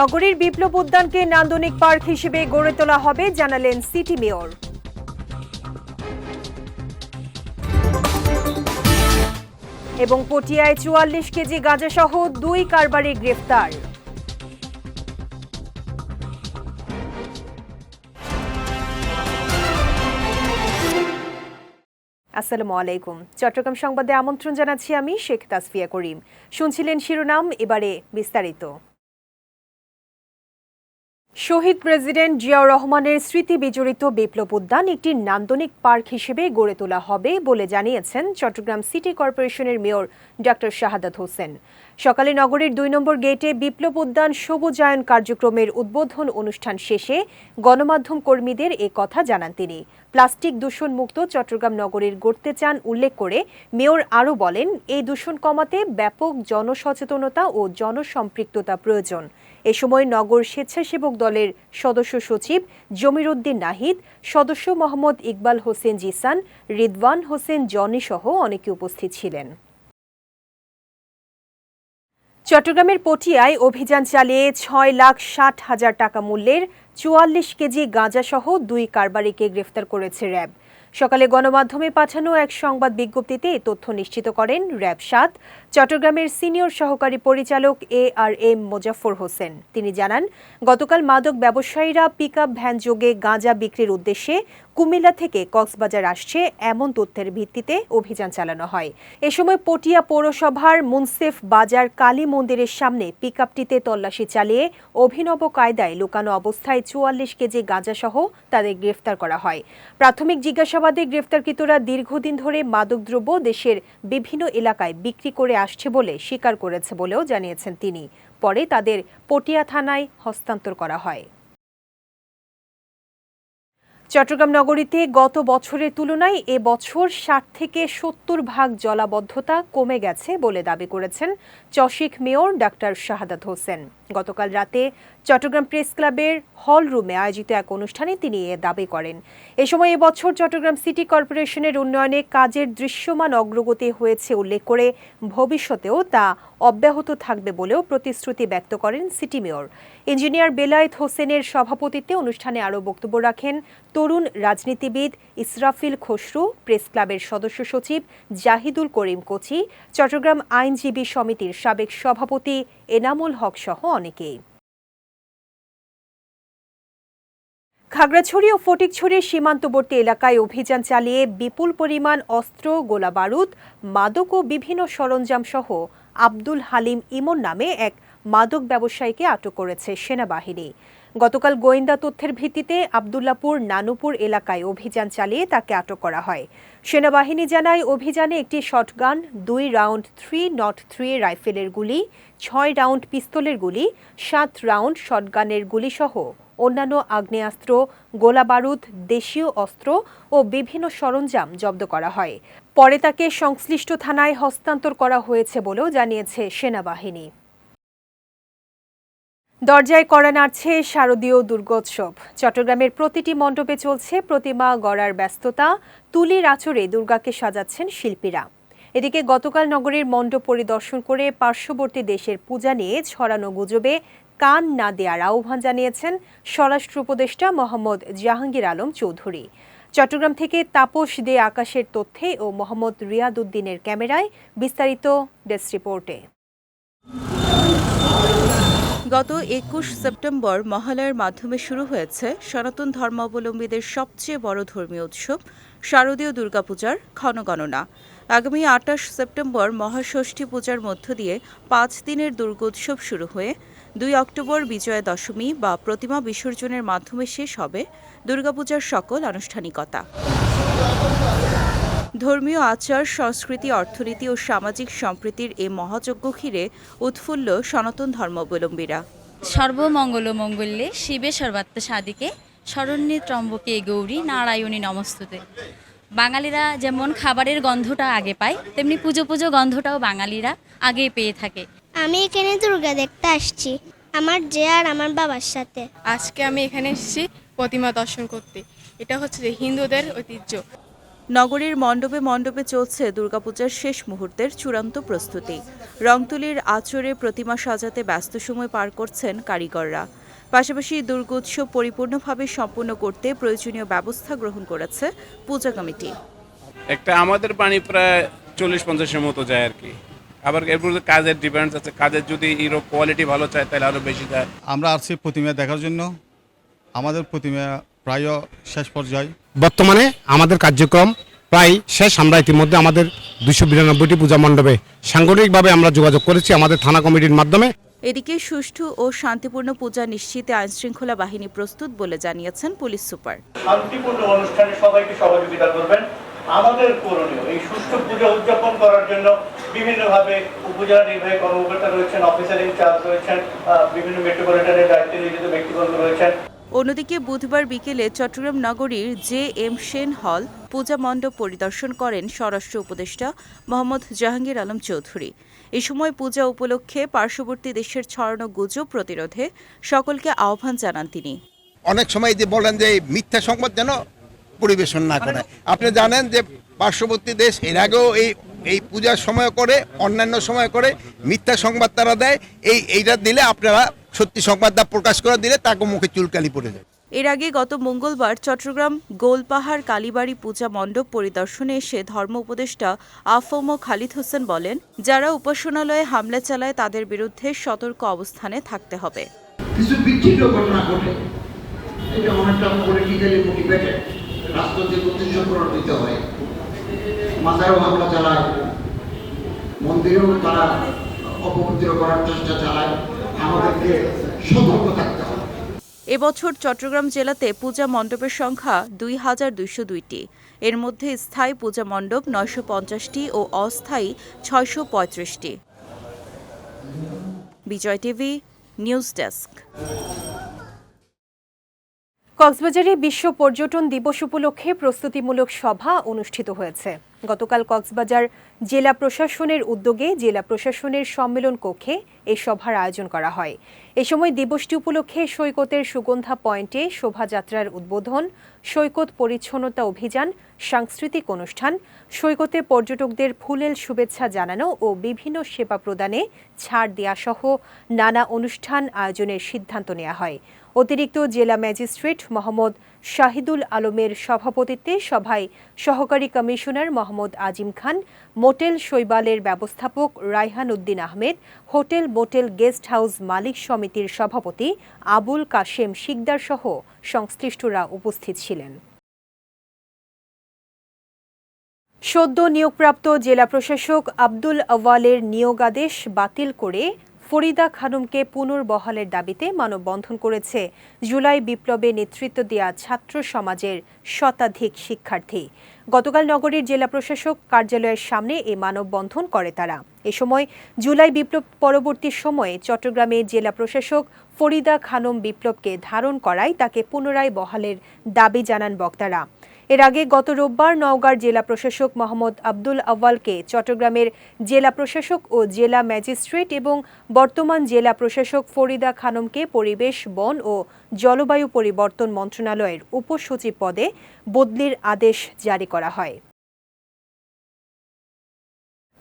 নগরীর বিপ্লব উদ্যানকে নান্দনিক পার্ক হিসেবে গড়ে তোলা হবে, জানালেন সিটি মেয়র। এবং পটিয়ায় চুয়াল্লিশ কেজি গাঁজাসহ দুই কারবারি গ্রেফতার। আসসালামু আলাইকুম। চট্টগ্রাম সংবাদে আমন্ত্রণ জানাচ্ছি আমি শেখ তাসফিয়া করিম। শুনছিলেন শিরোনাম, এবারে বিস্তারিত। শহীদ প্রেসিডেন্ট জিয়াউর রহমানের স্মৃতি বিজড়িত বিপ্লব উদ্যান একটি নান্দনিক পার্ক হিসেবে গড়ে তোলা হবে বলে জানিয়েছেন চট্টগ্রাম সিটি কর্পোরেশনের মেয়র ডক্টর শাহাদাত হোসেন। সকালে নগরীর দুই নম্বর গেটে বিপ্লব উদ্যান সবুজায়ন কার্যক্রমের উদ্বোধন অনুষ্ঠান শেষে গণমাধ্যম কর্মীদের এ কথা জানান তিনি। প্লাস্টিক দূষণ মুক্ত চট্টগ্রাম নগরীর গড়তে চান উল্লেখ করে মেয়র আরও বলেন, এই দূষণ কমাতে ব্যাপক জনসচেতনতা ও জনসম্পৃক্ততা প্রয়োজন। এ সময় নগর স্বেচ্ছাসেবক দলের সদস্য সচিব জমির উদ্দিন নাহিদ, সদস্য মোহাম্মদ ইকবাল হোসেন জিসান, রিদওয়ান হোসেন জনি সহ অনেকে উপস্থিত ছিলেন। চট্টগ্রামের পটিয়ায় অভিযান চালিয়ে ছয় লাখ ষাট হাজার টাকা মূল্যের চুয়াল্লিশ কেজি গাঁজাসহ দুই কারবারিকে গ্রেফতার করেছে র্যাব। সকালে গণমাধ্যমে পাঠানো এক সংবাদ বিজ্ঞপ্তিতে এ তথ্য নিশ্চিত করেন র্যাব সাত, চট্টগ্রামের সিনিয়র সহকারী পরিচালক A R M Mozaffar Hossain. তিনি জানান, গতকাল মাদক ব্যবসায়ীরা পিক আপ ভ্যান যোগে গাঁজা বিক্রির উদ্দেশ্যে কুমিল্লা থেকে কক্সবাজার আসছে এমন তথ্যের ভিত্তিতে অভিযান চালানো হয়। এ সময় পটিয়া পৌরসভার মুন্সেফ বাজার কালী মন্দিরের সামনে পিকআপটিতে তল্লাশি চালিয়ে অভিনব কায়দায় লুকানো অবস্থায় চুয়াল্লিশ কেজি গাঁজাসহ তাদের গ্রেফতার করা হয়। প্রাথমিক জিজ্ঞাসাবাদে গ্রেফতারকৃতরা দীর্ঘদিন ধরে মাদকদ্রব্য দেশের বিভিন্ন এলাকায় বিক্রি করে আসছে বলে স্বীকার করেছে বলেও জানিয়েছেন তিনি। পরে তাদের পটিয়া থানায় হস্তান্তর করা হয়। চট্টগ্রাম নগরীতে গত বছরের তুলনায় এ বছর ষাট থেকে সত্তর ভাগ জলাবদ্ধতা কমে গেছে বলে দাবি করেছেন চশিক মেয়র ডাক্তার শাহাদাত হোসেন। গতকাল রাতে চট্টগ্রাম প্রেস ক্লাবের হল রুমে আয়োজিত এক অনুষ্ঠানে তিনি এ দাবি করেন। এ সময় এবছর চট্টগ্রাম সিটি কর্পোরেশনের উন্নয়নে কাজের দৃশ্যমান অগ্রগতি হয়েছে উল্লেখ করে ভবিষ্যতেও তা অব্যাহত থাকবে বলেও প্রতিশ্রুতি ব্যক্ত করেন সিটি মেয়র। ইঞ্জিনিয়ার বেলায়েত হোসেনের সভাপতিত্বে অনুষ্ঠানে আরও বক্তব্য রাখেন তরুণ রাজনীতিবিদ ইসরাফিল খসরু, প্রেস ক্লাবের সদস্য সচিব জাহিদুল করিম কোচি, চট্টগ্রাম আইনজীবী সমিতির সাবেক সভাপতি এনামুল হক সহ অনেকে খাগড়াছড়ি ও ফটিকছড়ির সীমান্তবর্তী এলাকায় অভিযান চালিয়ে বিপুল পরিমাণ অস্ত্র গোলা বারুদ মাদক ও বিভিন্ন সরঞ্জাম সহ আব্দুল হালিম ইমন নামে এক মাদক ব্যবসায়ীকে আটক করেছে সেনাবাহিনী। গতকাল গোয়েন্দা তথ্যের ভিত্তিতে আবদুল্লাপুর নানুপুর এলাকায় অভিযান চালিয়ে তাকে আটক করা হয়। সেনাবাহিনী জানায়, অভিযানে একটি শটগান, দুই রাউন্ড থ্রি নট থ্রি রাইফেলের গুলি, ছয় রাউন্ড পিস্তলের গুলি, সাত রাউন্ড শটগানের গুলি সহ অন্যান্য আগ্নেয়াস্ত্র, গোলাবারুদ, দেশীয় অস্ত্র ও বিভিন্ন সরঞ্জাম জব্দ করা হয়। পরে তাকে সংশ্লিষ্ট থানায় হস্তান্তর করা হয়েছে বলেও জানিয়েছে সেনাবাহিনী। দরজায় করা নাড়ছে শারদীয় দুর্গোৎসব। চট্টগ্রামের প্রতিটি মণ্ডপে চলছে প্রতিমা, গড়ার ব্যস্ততা, তুলির আচরে দুর্গাকে সাজাচ্ছেন শিল্পীরা। এদিকে গতকাল নগরীর মণ্ডপ পরিদর্শন করে পার্শ্ববর্তী দেশের পূজা নিয়ে ছড়ানো গুজবে কান না দেওয়ার আহ্বান জানিয়েছেন স্বরাষ্ট্র উপদেষ্টা মোহাম্মদ জাহাঙ্গীর আলম চৌধুরী। চট্টগ্রাম থেকে তাপস দে আকাশের তথ্যে ও মোহাম্মদ রিয়াদ উদ্দিনের ক্যামেরায় বিস্তারিত ডেস্ক রিপোর্টে। গত একুশ সেপ্টেম্বর মহালয়ার মাধ্যমে শুরু হয়েছে সনাতন ধর্মাবলম্বীদের সবচেয়ে বড় ধর্মীয় উৎসব, শারদীয় দুর্গাপূজার ক্ষণগণনা। আগামী আটাশ সেপ্টেম্বর মহাষষ্ঠী পূজার মধ্য দিয়ে পাঁচ দিনের দুর্গোৎসব শুরু হয়ে দুই অক্টোবর বিজয়া দশমী বা প্রতিমা বিসর্জনের মাধ্যমে শেষ হবে দুর্গাপূজার সকল আনুষ্ঠানিকতা। ধর্মীয় আচার সংস্কৃতি অর্থনীতি ও সামাজিক সম্প্রীতির এ মহাযজ্ঞ ঘিরে উৎফুল্ল সনাতন ধর্মাবলম্বীরা। সর্বমঙ্গল মঙ্গল্যে শিবে সর্বাত্ম সাদিকে শরণ্যে ত্রম্বকে গৌরী নারায়ণী নমস্তুতে। বাঙালিরা যেমন খাবারের গন্ধটা আগে পায় তেমনি পুজো পুজো গন্ধটাও বাঙালিরা আগে পেয়ে থাকে। আমি এখানে দুর্গা দেখতে আসছি আমার যে আর আমার বাবার সাথে। আজকে আমি এখানে এসেছি প্রতিমা দর্শন করতে। এটা হচ্ছে যে হিন্দুদের ঐতিহ্য। নগরীর মণ্ডপে মণ্ডপে চলছে দুর্গাপূজার শেষ মুহূর্তের চূড়ান্ত প্রস্তুতি। রংতুলির আচরে প্রতিমা সাজাতে ব্যস্ত সময় পার করছেন কারিগররা। পাশাপাশি দুর্গোৎসব পরিপূর্ণভাবে সম্পন্ন করতে প্রয়োজনীয় ব্যবস্থা গ্রহণ করেছে পূজা কমিটি। একটা আমাদের পানি প্রায় চল্লিশ পঞ্চাশের মতো যায় আর কি। আবার এর মধ্যে কাজের ডিপেন্ডস আছে। কাজের যদি ইরো কোয়ালিটি ভালো চায় তাহলে আরও বেশি যায়। আমরা আসছি প্রতিমা দেখার জন্য। আমাদের প্রতিমা প্রায় শেষ পর্যায়ে। বর্তমানে আমাদের কার্যক্রম প্রায় শেষ। আমরা ইতিমধ্যে আমাদের দুশো বিরানব্বইটি পূজা মণ্ডপে সাংগঠনিকভাবে আমরা যোগাযোগ করেছি আমাদের থানা কমিটির মাধ্যমে। এদিকে সুষ্ঠু ও শান্তিপূর্ণ পূজা নিশ্চিতে আইনশৃঙ্খলা বাহিনী প্রস্তুত বলে জানিয়েছেন পুলিশ সুপার। শান্তিপূর্ণ অনুষ্ঠানে সবাইকে সহযোগিতা করবেন। আমাদের করণীয় এই সুষ্ঠু পূজা উদযাপন করার জন্য বিভিন্নভাবে উপজেলা নির্বাহী কর্মকর্তা রয়েছেন অফিসার ইনচার্জ রয়েছেন বিভিন্ন মেট্রোপলিটনের দায়িত্বে নিয়োজিত ব্যক্তিবর্গ রয়েছেন। অন্যদিকে বুধবার বিকেলে চট্টগ্রাম নগরীর জে এম সেন হল পূজা মণ্ডপ পরিদর্শন করেন স্বরাষ্ট্র উপদেষ্টা মোহাম্মদ জাহাঙ্গীর আলম চৌধুরী। এ সময় পূজা উপলক্ষে পার্শ্ববর্তী দেশের ছড়ানো গুজব প্রতিরোধে সকলকে আহ্বান জানান তিনি। অনেক সময় যে বলেন যে মিথ্যা সংবাদ যেন পরিবেশন না করে। আপনি জানেন যে পার্শ্ববর্তী দেশ এর আগেও এই এই পূজার সময় করে, অন্যান্য সময় করে মিথ্যা সংবাদ তারা দেয়। এই, এইটা দিলে আপনারা সত্যি সংবাদটা প্রকাশ করে দিলে তাকে মুখে চুলকালি পড়ে যায়। এর আগে গত মঙ্গলবার চট্টগ্রাম গোলপাহাড় কালীবাড়ি পূজা মণ্ডপ পরিদর্শনে এসে ধর্ম উপদেষ্টা আফম খালিদ হোসেন বলেন যারা উপাসনালয়ে হামলা চালায় তাদের বিরুদ্ধে সতর্ক অবস্থানে থাকতে হবে। কিছু বিচ্ছিন্ন ঘটনা ঘটে। এটা অনেকটা পলিটিক্যালি মোটিভেটেড হয় মাথায়ও হামলা চালায় মন্দিরেও তারা অপবিত্র করার চেষ্টা চালায়। আমাদেরকে সতর্ক থাকতে হবে। এবছর চট্টগ্রাম জেলাতে পূজা মণ্ডপের সংখ্যা দুই হাজার দুইশো দুইটি। এর মধ্যে স্থায়ী পূজা মণ্ডপ নয়শো পঞ্চাশটি ও অস্থায়ী ছয়শো পঁয়ত্রিশটি। Bijoy TV news desk. কক্সবাজারে বিশ্ব পর্যটন দিবস উপলক্ষে প্রস্তুতিমূলক সভা অনুষ্ঠিত হয়েছে। গতকাল কক্সবাজার জেলা প্রশাসনের উদ্যোগে জেলা প্রশাসনের সম্মেলন কক্ষে এই সভার আয়োজন করা হয়। এ সময় দিবসটি উপলক্ষে সৈকতের সুগন্ধা পয়েন্টে শোভাযাত্রার উদ্বোধন, সৈকত পরিচ্ছন্নতা অভিযান, সাংস্কৃতিক অনুষ্ঠান, সৈকতে পর্যটকদের ফুলেল শুভেচ্ছা জানানো ও বিভিন্ন সেবা প্রদানে ছাড় দেয়া সহ নানা অনুষ্ঠান আয়োজনের সিদ্ধান্ত নেওয়া হয়। অতিরিক্ত জেলা ম্যাজিস্ট্রেট মোহাম্মদ শাহিদুল আলমের সভাপতিত্বে সভায় সহকারী কমিশনার মোহাম্মদ আজিম খান, মোটেল শৈবালের ব্যবস্থাপক Raihan Uddin Ahmed, hotel motel guest house মালিক সমিতির সভাপতি আবুল কাশেম শিকদার সহ সংশ্লিষ্টরা উপস্থিত ছিলেন। সদ্য নিয়োগপ্রাপ্ত জেলা প্রশাসক আব্দুল আওয়ালের নিয়োগাদেশ বাতিল করে ফরিদা খানমকে পুনর্বহালের দাবিতে মানববন্ধন করেছে। জুলাই বিপ্লবে নেতৃত্ব দেওয়া ছাত্র সমাজের শতাধিক শিক্ষার্থী। গতকাল নগরীর জেলা প্রশাসক কার্যালয়ের সামনে এই মানববন্ধন করে তারা। এ সময় জুলাই বিপ্লব পরবর্তী সময়ে চট্টগ্রামে জেলা প্রশাসক ফরিদা খানম বিপ্লবকে ধারণ করায় তাকে পুনরায় বহালের দাবি জানান বক্তারা। এর আগে গত রোববার নওগাঁর জেলা প্রশাসক মোহাম্মদ আব্দুল আওয়ালকে চট্টগ্রামের জেলা প্রশাসক ও জেলা ম্যাজিস্ট্রেট এবং বর্তমান জেলা প্রশাসক ফরিদা খানমকে পরিবেশ, বন ও জলবায়ু পরিবর্তন মন্ত্রণালয়ের উপসচিব পদে বদলির আদেশ জারি করা হয়।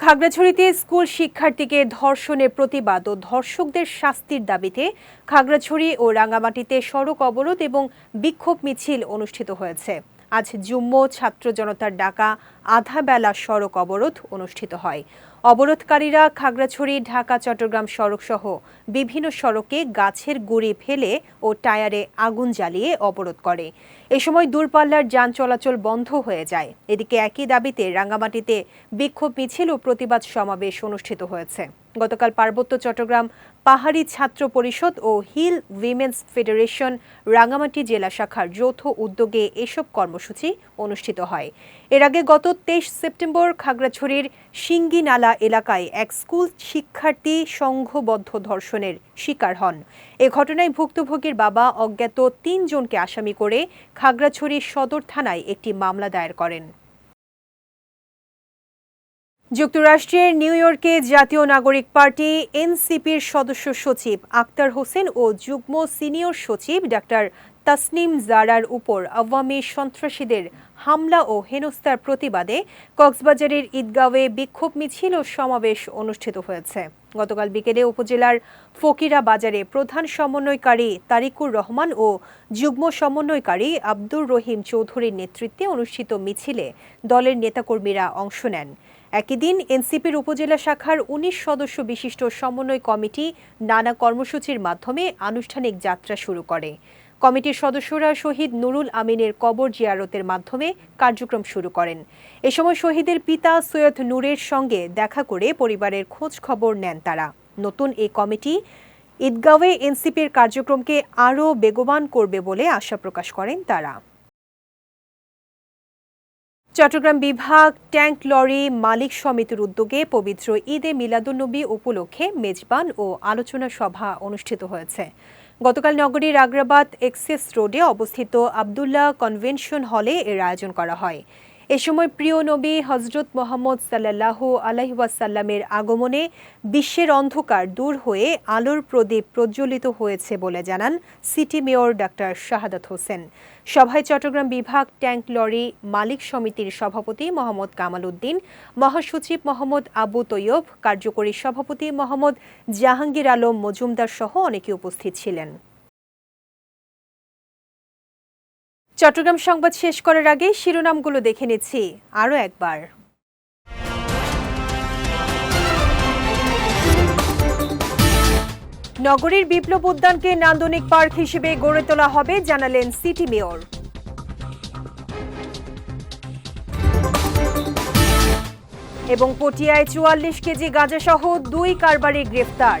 খাগড়াছড়িতে স্কুল শিক্ষার্থীকে ধর্ষণের প্রতিবাদ ও ধর্ষকদের শাস্তির দাবিতে খাগড়াছড়ি ও রাঙ্গামাটিতে সড়ক অবরোধ এবং বিক্ষোভ মিছিল অনুষ্ঠিত হয়েছে। আজ জুম্ম ছাত্র জনতার ডাকা আধা বেলা সড়ক অবরোধ অনুষ্ঠিত হয়। অবরোধকারীরা খাগড়াছড়ি, ঢাকা, চট্টগ্রাম সড়ক সহ বিভিন্ন সড়কে গাছের গুঁড়ি ফেলে ও টায়ারে আগুন জ্বালিয়ে অবরোধ করে। এ সময় দূরপাল্লার যান চলাচল বন্ধ হয়ে যায়। এদিকে একই দাবিতে রাঙ্গামাটিতে বিক্ষোভ মিছিল ও প্রতিবাদ সমাবেশ অনুষ্ঠিত হয়েছে। গতকাল পার্বত্য চট্টগ্রাম পাহাড়ি ছাত্র পরিষদ ও হিল উইমেন্স ফেডারেশন রাঙ্গামাটি জেলা শাখার যৌথ উদ্যোগে এসব কর্মসূচি অনুষ্ঠিত হয়। এর আগে গত তেইশ সেপ্টেম্বর খাগড়াছড়ির সিঙ্গিনালা এলাকায় এক স্কুল শিক্ষার্থী সংঘবদ্ধ ধর্ষণের শিকার হন। এ ঘটনায় ভুক্তভোগীর বাবা অজ্ঞাত তিনজনকে আসামি করে খাগড়াছড়ি সদর থানায় একটি মামলা দায়ের করেন। যুক্তরাষ্ট্রের নিউ ইয়র্কে জাতীয় নাগরিক পার্টি এনসিপির সদস্য সচিব আক্তার হোসেন ও যুগ্ম সিনিয়র সচিব ডাক্তার তাসনিম জারার উপর আওয়ামী সন্ত্রাসীদের হামলা ও হেনস্থার প্রতিবাদে কক্সবাজারের ঈদগাঁওয়ে বিক্ষোভ মিছিল ও সমাবেশ অনুষ্ঠিত হয়েছে। গতকাল বিকেলে উপজেলার ফকিরা বাজারে প্রধান সমন্বয়কারী তারিকুর রহমান ও যুগ্ম সমন্বয়কারী আব্দুর রহিম চৌধুরীর নেতৃত্বে অনুষ্ঠিত মিছিলে দলের নেতাকর্মীরা অংশ নেন। একই দিন এনসিপির উপজেলা শাখার উনিশ সদস্য বিশিষ্ট সমন্বয় কমিটি নানা কর্মসূচির মাধ্যমে আনুষ্ঠানিক যাত্রা শুরু করে। কমিটির সদস্যরা শহীদ নুরুল আমিনের কবর জিয়ারতের মাধ্যমে কার্যক্রম শুরু করেন। এ সময় শহীদের পিতা সৈয়দ নূরের সঙ্গে দেখা করে পরিবারের খোঁজ খবর নেন তারা। নতুন এই কমিটি ঈদগাঁওয়ে এনসিপির কার্যক্রমকে আরও বেগবান করবে বলে আশা প্রকাশ করেন তারা। চট্টগ্রাম বিভাগ ট্যাঙ্ক লরি মালিক সমিতির উদ্যোগে পবিত্র ঈদে মিলাদুন্নবী উপলক্ষে মেজবান ও আলোচনা সভা অনুষ্ঠিত হয়েছে। গতকাল নগরীর আগ্রাবাদ এক্সেস রোডে অবস্থিত আবদুল্লাহ কনভেনশন হলে এর আয়োজন করা হয়। এ সময় প্রিয় নবী হজরত মোহাম্মদ সাল্লাহ আলহিবাসাল্লামের আগমনে বিশ্বের অন্ধকার দূর হয়ে আলোর প্রদীপ প্রজ্বলিত হয়েছে বলে জানান city mayor doctor Shahadat Hossain. সভায় চট্টগ্রাম বিভাগ ট্যাঙ্ক লরি মালিক সমিতির সভাপতি মোহাম্মদ কামাল উদ্দিন, মহাসচিব মোহাম্মদ আবু তৈয়ব, কার্যকরী সভাপতি মোহাম্মদ জাহাঙ্গীর আলম মজুমদার সহ অনেকে উপস্থিত ছিলেন। চট্টগ্রাম সংবাদ শেষ করার আগে শিরোনামগুলো দেখে নিচ্ছি। আরও একবার। নগরীর বিপ্লব উদ্যানকে নান্দনিক পার্ক হিসেবে গড়ে তোলা হবে, জানালেন সিটি মেয়র। এবং পটিয়ায় চুয়াল্লিশ কেজি গাঁজাসহ দুই কারবারি গ্রেফতার।